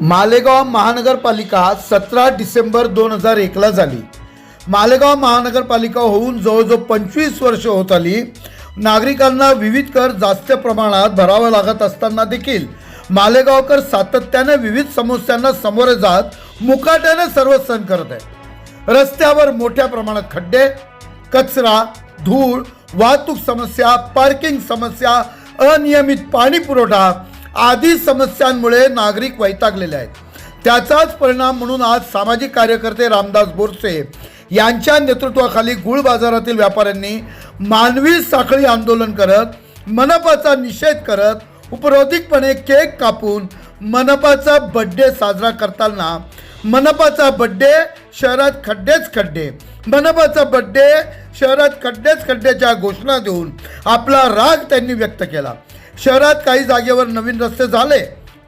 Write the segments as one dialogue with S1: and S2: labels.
S1: मालेगाव महानगरपालिका सतरा डिसेंबर दोन हजार एकला झाली. मालेगाव महानगरपालिका होऊन जवळजवळ पंचवीस वर्ष होत आली. नागरिकांना विविध कर जास्त प्रमाणात भरावा लागत असताना देखील मालेगावकर सातत्याने विविध समस्यांना सामोरे जात मुकाट्याने सर्व सण करत आहे रस्त्यावर मोठ्या प्रमाणात खड्डे कचरा धूळ वाहतूक समस्या पार्किंग समस्या अनियमित पाणी पुरवठा आदी समस्यांमुळे नागरिक वैतागलेले आहेत. त्याचाच परिणाम म्हणून आज सामाजिक कार्यकर्ते रामदास बोरसे यांच्या नेतृत्वाखाली गुळ बाजारातील व्यापाऱ्यांनी मानवी साखळी आंदोलन करत मनपाचा निषेध करत उपरोधिकपणे केक कापून मनपाचा बड्डे साजरा करताना मनपाचा बड्डे शहरात खड्डेच खड्डे मनपाचा बड्डे शहरात खड्डेच खड्ड्याच्या घोषणा देऊन आपला राग त्यांनी व्यक्त केला. शहरात काही जागेवर नवीन रस्ते झाले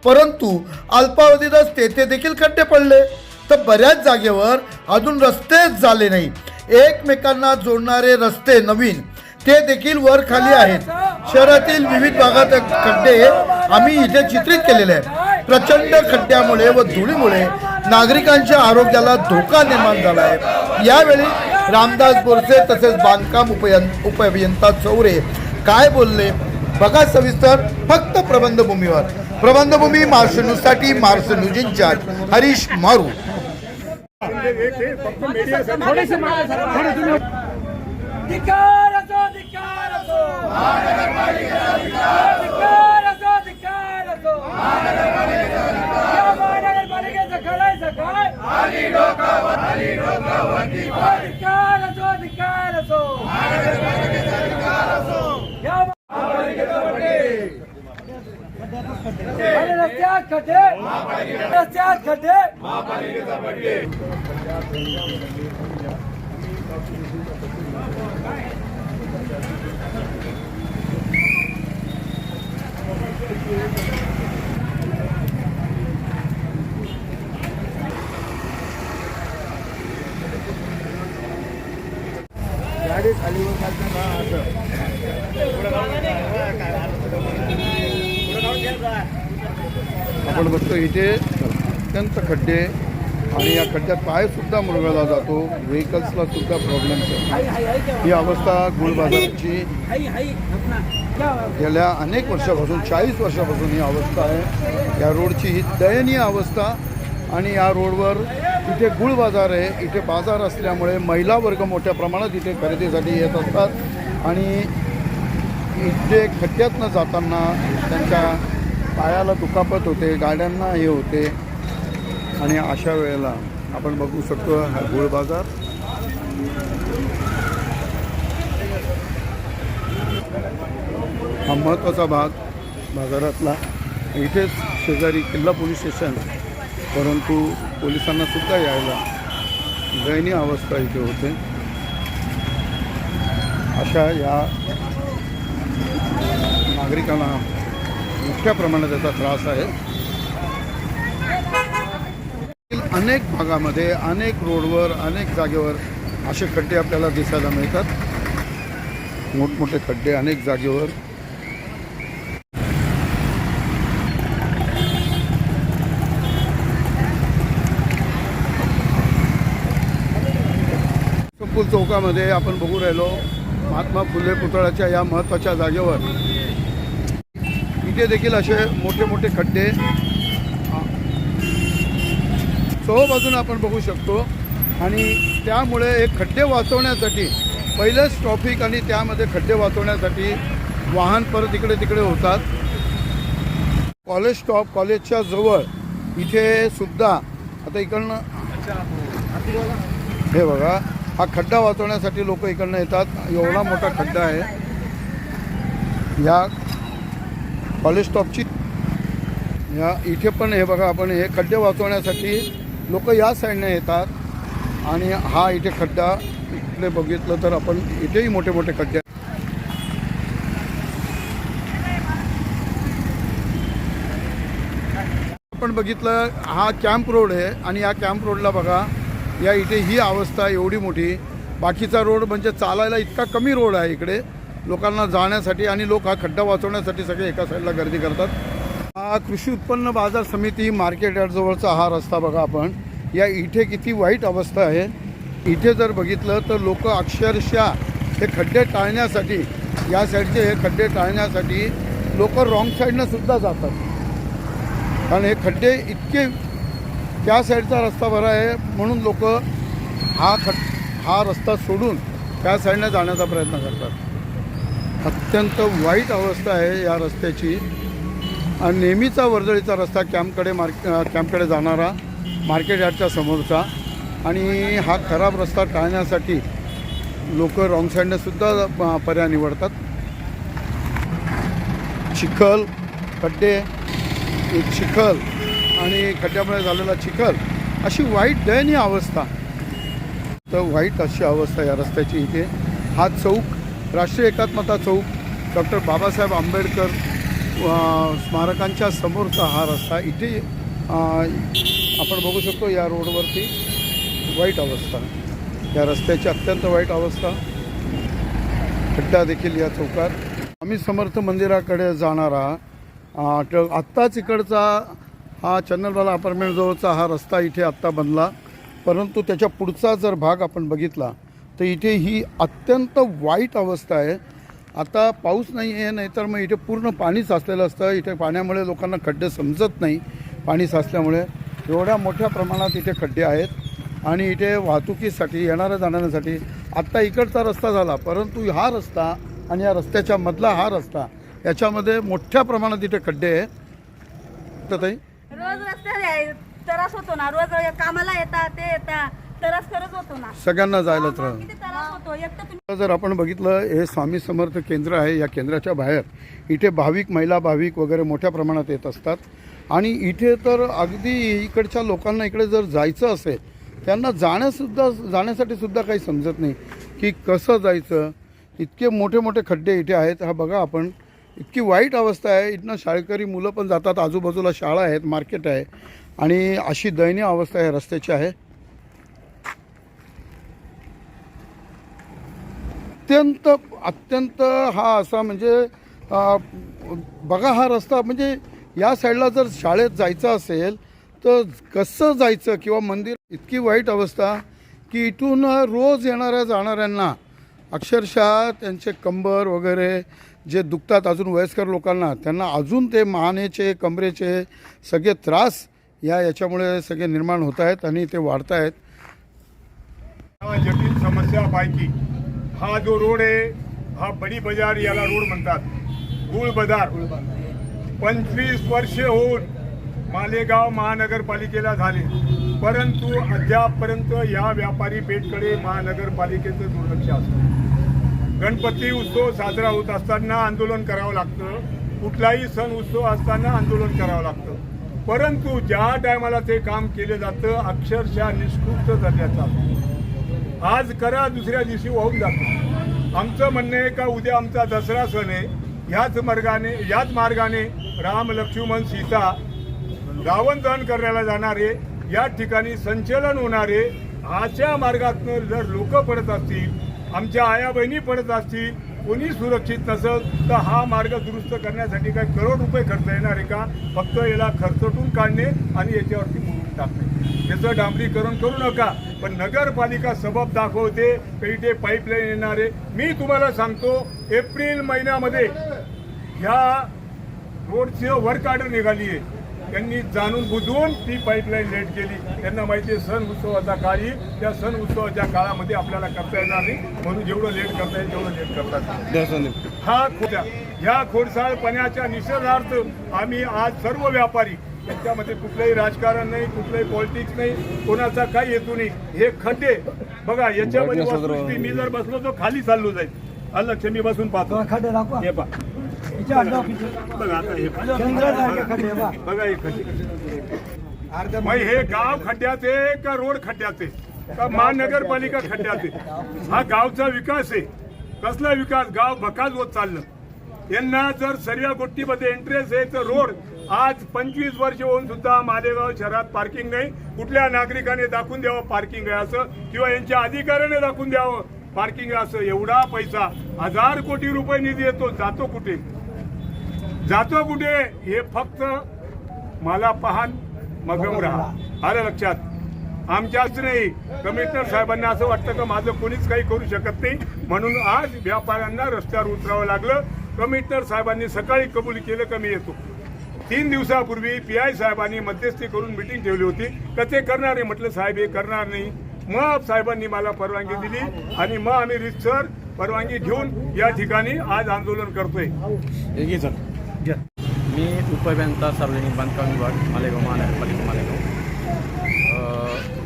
S1: परंतु अल्पावधीतच तेथे देखील खड्डे पडले. तर बऱ्याच जागेवर अजून रस्तेच झाले नाही. एकमेकांना जोडणारे रस्ते नवीन ते देखील वर खाली आहेत. शहरातील विविध भागात खड्डे आम्ही इथे चित्रित केलेले आहेत. प्रचंड खड्ड्यामुळे व धुळीमुळे नागरिकांच्या आरोग्याला धोका निर्माण झाला आहे. यावेळी रामदास बोरसे तसेच बांधकाम उपयं उपअभियंता चौरे काय बोलले? बघा सविस्तर फक्त प्रबंधभूमीवर. प्रबंधभूमी मार्श न्यूजसाठी मार्श न्यूज इन्चार्ज हरीश मारू.
S2: अधिकार असो अधिकार असो धिक्कार असो धिक्कार असो या महानगरपालिकेचं करायचं काय धिक्कार असो धिक्कार असो या आणि रस्त्यात खड्डे रस्त्यात खड्डे
S3: आपण बघतो इथे अत्यंत खड्डे आणि या खड्ड्यात पायसुद्धा मुरगळला जातो. व्हेकल्सला सुद्धा प्रॉब्लेम्स आहे. ही अवस्था गुळबाजारची गेल्या अनेक वर्षापासून चाळीस वर्षापासून ही अवस्था आहे. या रोडची ही दयनीय अवस्था आणि या रोडवर इथे गुळ बाजार आहे. इथे बाजार असल्यामुळे महिला वर्ग मोठ्या प्रमाणात इथे खरेदीसाठी येत असतात. आणि इथे खड्ड्यातनं जाताना त्यांच्या पायाला दुखापत होते गाड्यांना हे होते. आणि अशा वेळेला आपण बघू शकतो हा गुळ बाजार. हा महत्त्वाचा भाग बाजारातला. इथेच शेजारी किल्ला पोलीस स्टेशन परंतु पोलिसांना सुद्धा यायला दयनीय अवस्था इथे होते. अशा या नागरिकांना मोठ्या प्रमाणात याचा त्रास आहे. अनेक भागामध्ये अनेक रोडवर अनेक जागेवर असे खड्डे आपल्याला दिसायला मिळतात. मोठमोठे खड्डे अनेक जागेवर. पूल चौकामध्ये आपण बघू राहिलो महात्मा फुले पुतळ्याच्या या महत्त्वाच्या जागेवर. इथे देखील असे मोठे मोठे खड्डे बाजूने आपण बघू शकतो. आणि त्यामुळे हे खड्डे वाचवण्यासाठी पहिलेच ट्रॉफिक आणि त्यामध्ये खड्डे वाचवण्यासाठी वाहन परत इकडे तिकडे होतात. कॉलेज स्टॉप कॉलेजच्या जवळ इथे सुद्धा आता इकडनं हे. बघा हा खड्डा वाचवण्यासाठी लोक इकडनं येतात. एवढा मोठा खड्डा आहे. या कॉलेज स्टॉपची या इथे पण हे बघा आपण हे खड्डे वाचवण्यासाठी लोक या साईडने येतात आणि हा इथे खड्डा इकडे बघितलं तर आपण इथेही मोठे मोठे खड्डे आपण बघितलं हा कॅम्प रोड आहे आणि या कॅम्प रोडला बघा या इथे ही अवस्था एवढी मोठी. बाकीचा रोड म्हणजे चालायला इतका कमी रोड आहे इकडे लोकांना जाण्यासाठी आणि लोक हा खड्डा वाचवण्यासाठी सगळे एका साईडला गर्दी करतात. हा कृषी उत्पन्न बाजार समिती मार्केट यार्डजवळचा हा रस्ता बघा आपण. या इथे किती वाईट अवस्था आहे. इथे जर बघितलं तर लोक अक्षरशः हे खड्डे टाळण्यासाठी या साईडचे हे खड्डे टाळण्यासाठी लोक रॉंग साईडनं सुद्धा जातात. कारण हे खड्डे इतके त्या साईडचा रस्ता बरा आहे म्हणून लोक हा खड हा रस्ता सोडून त्या साईडनं जाण्याचा प्रयत्न करतात. अत्यंत वाईट अवस्था आहे या रस्त्याची. नेहमीचा वर्दळीचा रस्ता कॅम्पकडे मार्क कॅम्पकडे जाणारा मार्केट यार्डच्या समोरचा. आणि हा खराब रस्ता टाळण्यासाठी लोक रॉंग साईडनेसुद्धा पर्याय निवडतात. चिखल खड्डे एक चिखल आणि खड्ड्यामुळे झालेला चिखल अशी वाईट दयनीय अवस्था. तर वाईट अशी अवस्था या रस्त्याची इथे. हा चौक राष्ट्रीय एकात्मता चौक डॉक्टर बाबासाहेब आंबेडकर स्मारकांच्या समोरचा हा रस्ता इथे आपण बघू शकतो या रोडवरती वाईट अवस्था. या रस्त्याची अत्यंत वाईट अवस्था. खड्डा देखील या चौकात. आम्ही समर्थ मंदिराकडे जाणारा ट- आत्ताच इकडचा हा चन्नलवाला अपार्टमेंटजवळचा हा रस्ता इथे आत्ता बनला. परंतु त्याच्या पुढचा जर भाग आपण बघितला तर इथे ही अत्यंत वाईट अवस्था आहे. आता पाऊस नाही आहे नाहीतर मग इथे पूर्ण पाणी साचलेलं असतं. इथे पाण्यामुळे लोकांना खड्डे समजत नाही पाणी साचल्यामुळे. एवढ्या मोठ्या प्रमाणात इथे खड्डे आहेत. आणि इथे वाहतुकीसाठी येणाऱ्या जाणाऱ्यासाठी आत्ता इकडचा रस्ता झाला परंतु हा रस्ता आणि या रस्त्याच्या मधला हा रस्ता याच्यामध्ये मोठ्या प्रमाणात इथे खड्डे आहेत. तर ताई?
S4: रोज रस्त्याने त्रास होतो ना. रोज कामाला येतात ते येतात त्रास करत होतो ना.
S3: सगळ्यांना
S4: किती त्रास होतो? एक तर तुम्ही
S3: जर आपण बघितलं हे स्वामी समर्थ केंद्र आहे या केंद्राच्या बाहेर. इथे भाविक महिला भाविक वगैरे मोठ्या प्रमाणात येत असतात. आणि इथे तर अगदी इकडच्या लोकांना इकडे जर जायचं असेल त्यांना जाण्यासुद्धा जाण्यासाठी सुद्धा काही समजत नाही. की कसं जायचं? इतके मोठे मोठे खड्डे इथे आहेत. हा बघा आपण. इतकी वाईट अवस्था आहे. इथनं शाळकरी मुलं पण जातात. आजूबाजूला शाळा आहेत मार्केट आहे. आणि अशी दयनीय अवस्था या रस्त्याची आहे. अत्यंत अत्यंत हा असा म्हणजे बघा हा रस्ता म्हणजे या साईडला जर शाळेत जायचं असेल तर कसं जायचं किंवा मंदिर इतकी वाईट अवस्था की इथून रोज येणाऱ्या जाणाऱ्यांना अक्षरशः त्यांचे कंबर वगैरे जे दुखतात अजून वयस्कर लोकांना त्यांना अजून ते मानेचे कमरेचे सगळे त्रास या याच्यामुळे सगळे निर्माण होत आहेत आणि ते वाढत आहेत.
S5: जटिल समस्यापैकी हा जो रोड आहे हा बडी बाजार याला रोड म्हणतात. गुळ बाजार. पंचवीस वर्षे होऊन मालेगाव महानगरपालिकेला झाले. परंतु अद्यापपर्यंत या व्यापारी पेठकडे महानगरपालिकेचं दुर्लक्ष असतं. गणपती उत्सव साजरा होत असताना आंदोलन करावं लागतं. कुठलाही सण उत्सव असताना आंदोलन करावं लागतं. परंतु ज्या टायमाला ते काम केलं जातं अक्षरशः निष्कृष्ट दर्जाचं असतं. आज करा दुसऱ्या दिवशी वाहून जातो आमचं म्हणणं आहे का उद्या आमचा दसरा सण आहे. ह्याच मार्गाने याच मार्गाने राम लक्ष्मण सीता रावण दहन करण्याला जाणारे या ठिकाणी संचलन होणारे अशा मार्गातनं जर लोक पडत असतील आमच्या आया बहिणी पडत असतील कोणी सुरक्षित नसेल तर हा मार्ग दुरुस्त करण्यासाठी काय करोड रुपये खर्च येणार आहे का? फक्त याला खर्चटून काढणे आणि याच्यावरती टाकणे याचं डांबरीकरण करू नका पण नगरपालिका सबब दाखवते काही ते पाईपलाईन येणारे. मी तुम्हाला सांगतो एप्रिल महिन्यामध्ये ह्या रोडची वर्क ऑर्डर निघाली आहे. त्यांनी जाणून बुजवून ती पाईपलाईन लेट केली. त्यांना माहिती आहे सण उत्सवाचा काळी त्या सण उत्सवाच्या काळामध्ये आपल्याला करता येणार नाही. म्हणून जेवढं लेट करता येईल तेवढं लेट करतात हा खोट्या या खोडसाळपणाच्या निषेधार्थ आम्ही आज सर्व व्यापारी त्याच्यामध्ये कुठलंही राजकारण नाही कुठलंही पॉलिटिक्स नाही कोणाचा काही हेतू नाही. हे खड्डे. बघा याच्यामध्ये वस्तुस्थिती मी जर बसलो तर खाली चाललो जाईल. आलं लक्ष मी बसून पाहतो.
S2: खड्डे दाखवा.
S5: हे पा बघा आता हे
S2: खड्डे? बा
S5: बघा हे खड्डे. मग हे गाव खड्ड्याचे का रोड खड्ड्याचे? का महानगरपालिका खड्ड्याचे? हा गावचा विकास आहे. कसला विकास? गाव भकास होत चाललं. यांना जर सर्व गोष्टीमध्ये इंटरेस्ट आहे तर रोड आज पंचवीस वर्ष होऊन सुद्धा मालेगाव शहरात पार्किंग नाही. कुठल्या नागरिकाने दाखवून द्यावं पार्किंग आहे असं? किंवा यांच्या अधिकाऱ्याने दाखवून द्यावं पार्किंग आहे असं? एवढा पैसा. हजार कोटी रुपये निधी येतो. जातो कुठे? जातो कुठे? हे फक्त मला पाहन मगम राहा. आलं लक्षात? आमच्याच नाही. कमिशनर साहेबांना असं वाटतं का माझं कोणीच काही करू शकत नाही? म्हणून आज व्यापाऱ्यांना रस्त्यावर उतरावं लागलं. कमिशनर साहेबांनी सकाळी कबूल केलं का मी येतो. तीन दिवसापूर्वी पी आय साहेबांनी मध्यस्थी करून मिटिंग ठेवली होती. का ते करणार आहे म्हटलं साहेब हे करणार नाही. मग साहेबांनी मला परवानगी दिली आणि मग आम्ही रितसर परवानगी घेऊन या ठिकाणी आज आंदोलन करतोय.
S6: मी उपअभियंता सार्वजनिक बांधकाम विभाग मालेगाव महानगरपालिका मालेगाव.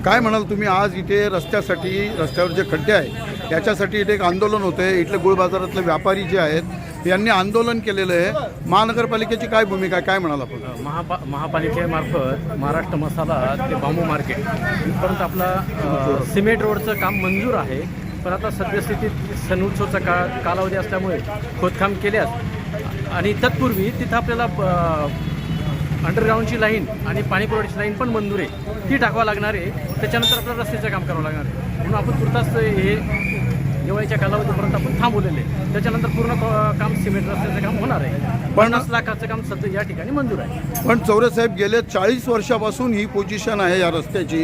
S3: काय म्हणाल तुम्ही? आज इथे रस्त्यासाठी रस्त्यावर जे खड्डे आहे याच्यासाठी इथे एक आंदोलन होते इथले गुळ बाजारातले व्यापारी जे आहेत यांनी आंदोलन केलेलं आहे. महानगरपालिकेची काय भूमिका आहे? काय म्हणाल आपण?
S6: महापा महापालिकेमार्फत महाराष्ट्र मसाला ते बांबू मार्केट. इथपर्यंत आपला सिमेंट रोडचं काम मंजूर आहे. पण आता सद्यस्थितीत सण उत्सवचा का कालावधी असल्यामुळे खोदकाम केल्यास आणि तत्पूर्वी तिथं आपल्याला अंडरग्राऊंडची लाईन आणि पाणी पुरवठ्याची लाईन पण मंजूर आहे. ती टाकावं लागणार आहे. त्याच्यानंतर आपल्याला रस्त्याचं काम करावं लागणार आहे. म्हणून आपण तुर्तास हे दिवाळीच्या कालावधीपर्यंत आपण थांबवलेले आहे. त्याच्यानंतर पूर्ण काम सिमेंट रस्त्याचं काम होणार आहे. पन्नास लाखाचं काम सध्या या ठिकाणी मंजूर आहे.
S3: पण चौरे साहेब गेले चाळीस वर्षापासून ही पोझिशन आहे या रस्त्याची.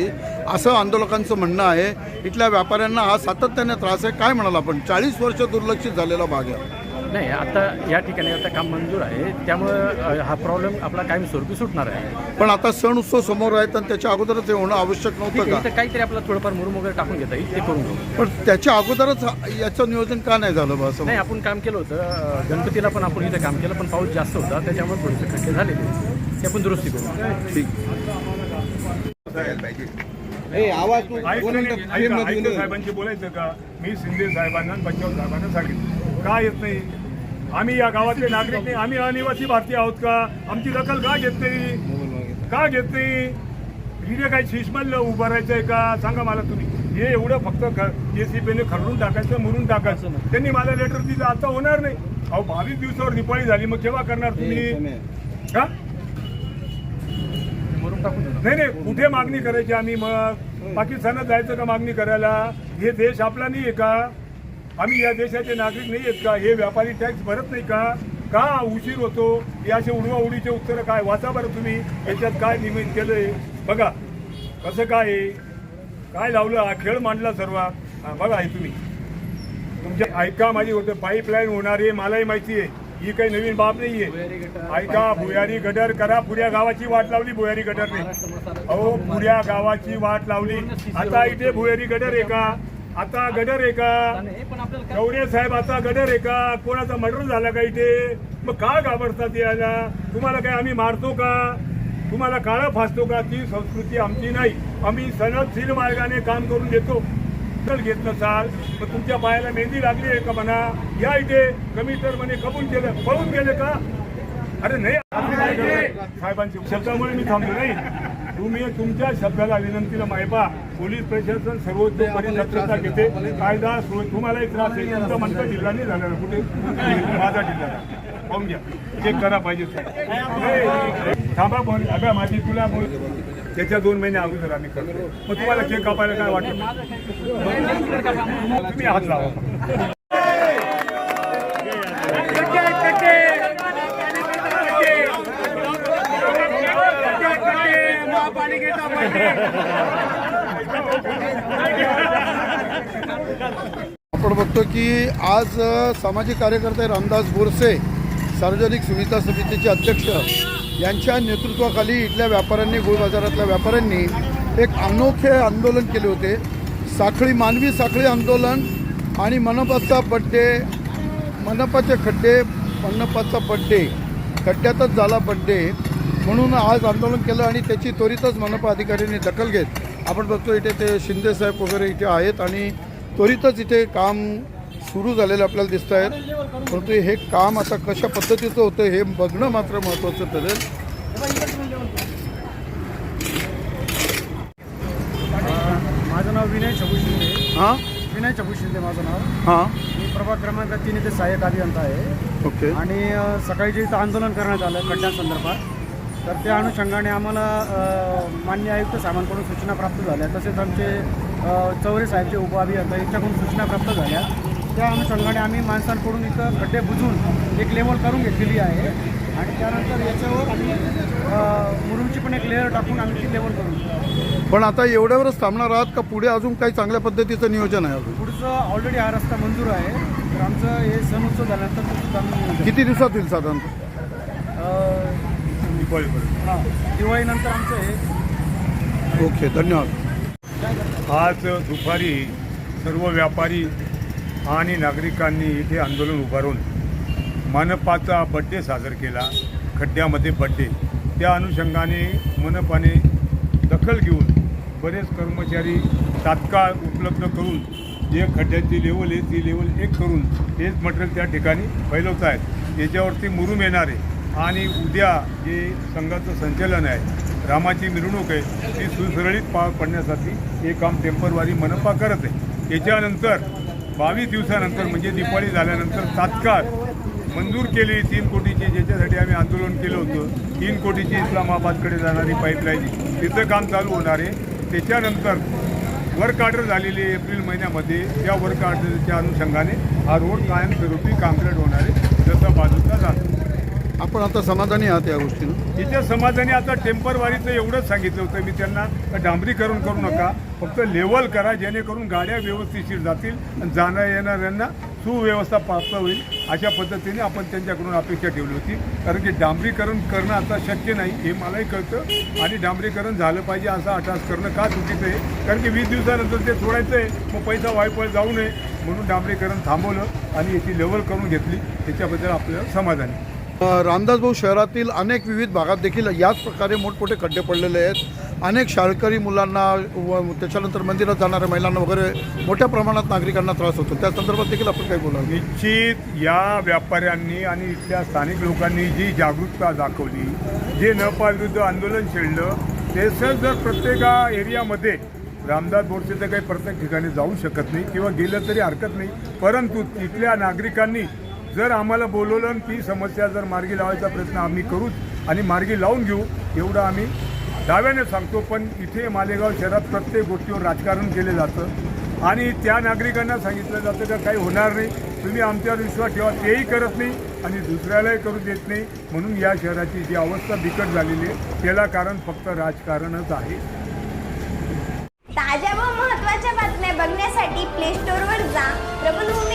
S3: असं आंदोलकांचं म्हणणं आहे. इथल्या व्यापाऱ्यांना हा सातत्याने त्रास आहे. काय म्हणाल आपण? चाळीस वर्ष दुर्लक्षित झालेला भाग आहे.
S6: नाही आता या ठिकाणी आता काम मंजूर आहे. त्यामुळं हा प्रॉब्लेम आपला कायमस्वरूपी सुटणार आहे.
S3: पण आता सण उत्सव समोर आहेत आणि त्याच्या अगोदरच हे होणं आवश्यक नव्हतं का?
S6: काहीतरी आपल्याला थोडंफार मुरुम वगैरे टाकून घेता येईल ते करून घेऊ.
S3: पण त्याच्या अगोदरच याचं नियोजन का नाही झालं बा असं?
S6: नाही आपण काम केलं होतं. अ, गणपतीला पण आपण इथं काम केलं पण पाऊस जास्त होता त्याच्यामुळे थोडेसे खड्डे झालेले ते. आपण दुरुस्ती करू.
S3: ठीक.
S5: ऐका ऐका- ऐका साहेबांशी बोलायचं का? मी शिंदे साहेबांना आणि बच्चाव साहेबांना सांगितलं. का येत नाही? आम्ही या गावातले नागरिक नाही आम्ही अनिवासी भारतीय आहोत का? आमची दखल का घेत नाही? का घेत नाही? इथे काही शिशमल उभं राहायचंय का? सांगा मला तुम्ही. हे एवढं फक्त जेसीबीने खरडून टाकायचं मुरून टाकायचं. त्यांनी मला लेटर दिलं आता होणार नाही. अहो बावीस दिवसावर दिपाळी झाली मग केव्हा करणार तुम्ही? का नाही नाही कुठे मागणी करायची आम्ही मग? पाकिस्तानात जायचं का मागणी करायला? हे देश आपला नाही आहे का? आम्ही या देशाचे नागरिक नाही आहेत का? हे व्यापारी टॅक्स भरत नाही का? का उशीर होतो? हे असे उडवा उडीचे उत्तर काय? वाचा बरं तुम्ही. याच्यात काय निमित्त केलंय? बघा कसं काय आहे? काय लावलं? हा खेळ मांडला सर्व. बघा हे तुम्ही. तुमच्या ऐका माझी होतं. पाईपलाईन होणार आहे मलाही माहिती आहे. ही काही नवीन बाब नाहीये ऐका भुयारी गडर करा. पुऱ्या गावाची वाट लावली भुयारी गडरने अहो पुऱ्या गावाची वाट लावली. आता इथे भुयारी गडर आहे का? आता गडर आहे का? साहेब आता गडर आहे का? कोणाचा मर्डर झाला का इथे? मग का घाबरतात यायला तुम्हाला काय आम्ही मारतो का? तुम्हाला काळा फासतो का? ती संस्कृती आमची नाही. आम्ही सनदशील मार्गाने काम करून देतो तर घेत नसाल तर तुमच्या पायाला मेहंदी लागली आहे का म्हणा? या इथे. कमिशनर म्हणे कबूल केलं. पळून गेले का? अरे नाही. साहेबांची शब्दामुळे मी थांबलो नाही. तुम्ही तुमच्या शब्दाला विनंतीला मायपा पोलीस प्रशासन सर्वोच्च दक्षता घेते. कायदा सुव्यवस्था- तुम्हालाही त्रास आहे. तुमचा म्हणता जिल्हा नाही झाला कुठे? माझा जिल्हा पाहून घ्या. चेक करा पाहिजे थांबा पण अगं माझी तुला बोल. त्याच्या दोन महिने अगोदर आम्ही करतो मग तुम्हाला केक कापायला काय वाटत तुम्ही हात लावा.
S3: आपण बघतो की आज सामाजिक कार्यकर्ते रामदास बोरसे सार्वजनिक सुविधा समितीचे अध्यक्ष यांच्या नेतृत्वाखाली इथल्या व्यापाऱ्यांनी गुळ बाजारातल्या व्यापाऱ्यांनी एक अनोखे आंदोलन केले होते. साखळी मानवी साखळी आंदोलन आणि मनपाचा बड्डे मनपाचे खड्डे मनपाचा बड्डे खड्ड्यातच झाला बड्डे म्हणून आज आंदोलन केलं आणि त्याची त्वरितच मनपा अधिकाऱ्यांनी दखल घेत आपण बघतो इथे ते शिंदे साहेब वगैरे इथे आहेत आणि त्वरितच इथे काम सुरू झालेलं आपल्याला दिसत आहेत परंतु हे काम आता कशा पद्धतीचं होतं हे बघणं मात्र महत्त्वाचं ठरेल.
S2: माझं नाव विनय छबू शिंदे.
S3: हां?
S2: विनय छबू शिंदे माझं नाव.
S3: हां.
S2: मी प्रभाग क्रमांक तीन इथे सहाय्यक अभियंता आहे.
S3: ओके.
S2: आणि सकाळी जे इथं आंदोलन करण्यात आलं खड्ड्यांसंदर्भात तर त्या अनुषंगाने आम्हाला मान्य आयुक्त साहेबांकडून सूचना प्राप्त झाल्या. तसेच आमचे चौरे साहेबचे उपअभियंता यांच्याकडून सूचना प्राप्त झाल्या. त्या अनुषंगाने आम्ही माणसांकडून इथं खड्डे बुजून एक लेवल करून घेतलेली आहे. आणि त्यानंतर याच्यावर आम्ही मुरुमची पण एक लेअर टाकून आम्ही ती लेवल करू
S3: पण आता एवढ्यावरच थांबणार आहात का पुढे अजून काही चांगल्या पद्धतीचं नियोजन आहे
S2: पुढचं ऑलरेडी हा रस्ता मंजूर आहे. तर आमचं हे सण उत्सव झाल्यानंतर
S3: किती दिवसात होईल साधारणतः
S2: हां. दिवाळीनंतर आमचं हे
S3: ओके धन्यवाद.
S5: आज दुपारी सर्व व्यापारी आणि नागरिकांनी इथे आंदोलन उभारून मनपाचा बड्डे साजर केला खड्ड्यामध्ये बड्डे त्या अनुषंगाने मनपाने दखल घेऊन बरेच कर्मचारी तात्काळ उपलब्ध करून जे खड्ड्याची लेवल आहे ती लेवल एक करून हेच मटेरियल त्या ठिकाणी फैलवत आहेत याच्यावरती मुरूम येणार आहे. आणि उद्या जे संघाचं संचलन आहे रामाची मिरवणूक आहे ती सुसरळीत पार पडण्यासाठी हे काम टेम्परवारी मनपा करत आहे. याच्यानंतर बावीस दिवसानंतर म्हणजे दिवाळी झाल्यानंतर तात्काळ मंजूर केली तीन कोटीची ज्याच्यासाठी आम्ही आंदोलन केलं होतं. तीन कोटीची इस्लामाबादकडे जाणारी पाईपलाईन तिचं काम चालू होणार आहे. त्याच्यानंतर वर्क ऑर्डर झालेली एप्रिल महिन्यामध्ये. त्या वर्क ऑर्डरच्या अनुषंगाने हा रोड कायमस्वरूपी काँक्रीट होणार आहे. जसं बाजूला जातो
S3: आपण आता समाधानी आहात या गोष्टीनं?
S5: इथे समाजाने आता टेम्परवारीचं एवढंच सांगितलं होतं मी त्यांना का डांबरीकरण करू नका फक्त लेवल करा जेणेकरून गाड्या व्यवस्थितशीर जातील आणि जाण्या येणाऱ्यांना सुव्यवस्था प्राप्त होईल अशा पद्धतीने आपण त्यांच्याकडून अपेक्षा ठेवली होती. कारण की डांबरीकरण करणं आता शक्य नाही हे मलाही कळतं. आणि डांबरीकरण झालं पाहिजे असा अटास करणं का चुकीचं आहे? कारण की वीस दिवसानंतर ते सोडायचं आहे मग पैसा वायपळ जाऊ नये. म्हणून डांबरीकरण थांबवलं आणि याची लेवल करून घेतली. त्याच्याबद्दल आपल्याला समाधान. आहे
S3: रामदास भाऊ शहरातील अनेक विविध भागात देखील याच प्रकारे मोठमोठे खड्डे पडलेले आहेत. अनेक शाळकरी मुलांना व त्याच्यानंतर मंदिरात जाणाऱ्या महिलांना वगैरे मोठ्या प्रमाणात नागरिकांना त्रास होतो. त्या संदर्भात देखील आपण काही बोलावं.
S5: निश्चित या व्यापाऱ्यांनी आणि इथल्या स्थानिक लोकांनी जी जागरूकता दाखवली जे नपा विरुद्ध आंदोलन छेडलं तसंच जर प्रत्येक एरियामध्ये रामदास बोरसे तर काही प्रत्येक ठिकाणी जाऊ शकत नाही किंवा गेलं तरी हरकत नाही. परंतु तिथल्या नागरिकांनी जर आम्हाला बोलवलं आणि ती समस्या जर मार्गी लावायचा प्रयत्न आम्ही करूच आणि मार्गी लावून घेऊ एवढं आम्ही दाव्याने सांगतो. पण इथे मालेगाव शहरात प्रत्येक गोष्टीवर राजकारण केलं जातं. आणि त्या नागरिकांना सांगितलं जातं का काही होणार नाही. तुम्ही आमच्यावर विश्वास ठेवा तेही करत नाही आणि दुसऱ्यालाही करू देत नाही. म्हणून या शहराची जी अवस्था बिकट झालेली आहे त्याला कारण फक्त राजकारणच आहे.
S7: ताज्या व महत्त्वाच्या बातम्या बघण्यासाठी प्ले स्टोअरवर जा. प्रबलभूमी